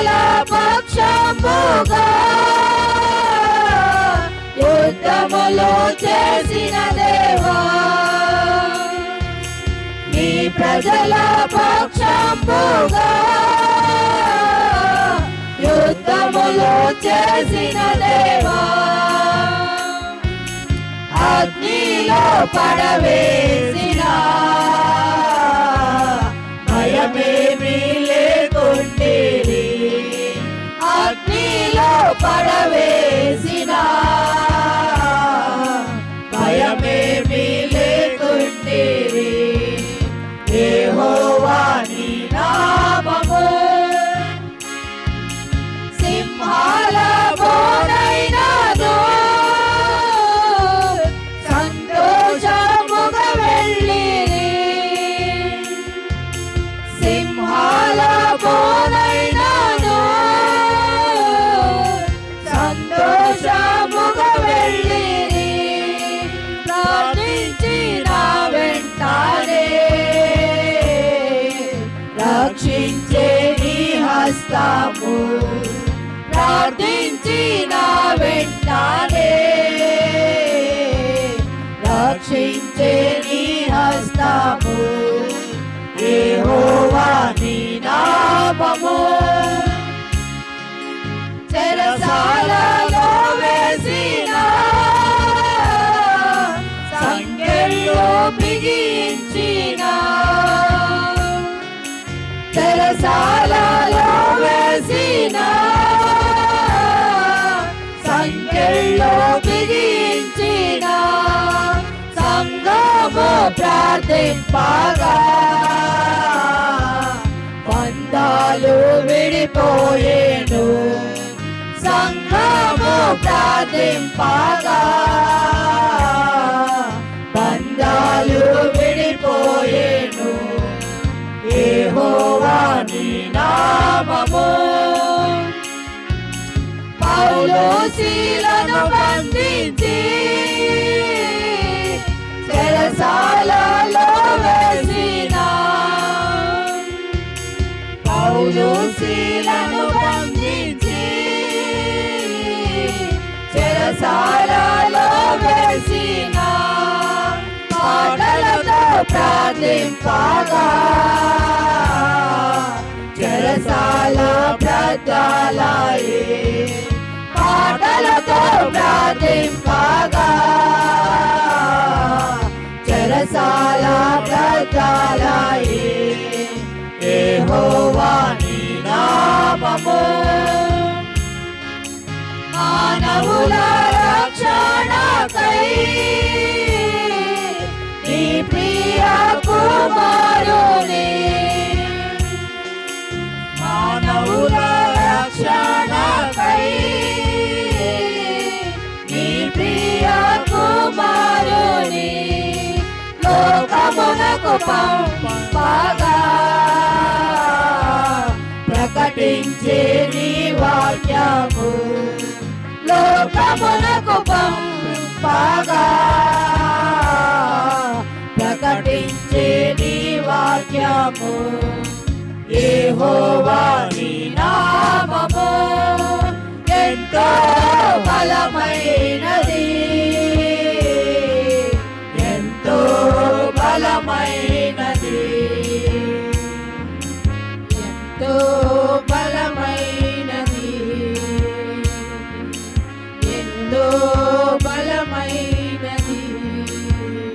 ప్రజల యుద్ధములు చేసిన దేవా నీ ప్రజల పక్షముగా యుద్ధములు చేసిన దేవా అగ్నిలో పడవేసినా సింహాల బోనైనదో సంతోషముగా వెళ్ళిరి ప్రార్థించిన వెంటనే. రక్షించే నీ హస్తము ప్రార్థించిన వెంటనే. ప్రార్థింపగా. బంధాలు విడిపోయేను. సంఘము ప్రార్థింపగా. బంధాలు విడిపోయేను. ఏ హోవాని నామము. పౌలు శీలను బంధించి చెరసాలలో వేసిన పౌలు శీలను బంధించి చెరసాలలో వేసిన పాటలతో ప్రార్థింపగా. చెరసాల ప్రజలాయే మానవుల రక్షణకై నీ ప్రియ కుమారుని. మానవుల రక్షణకై నీ ప్రియ కుమారుని. లోకమునకు పంపగా. ప్రకటించే నీ వాక్యము. లోకమునకు పంపగా ప్రకటించే నీ వాక్యము. ఏ హోవాని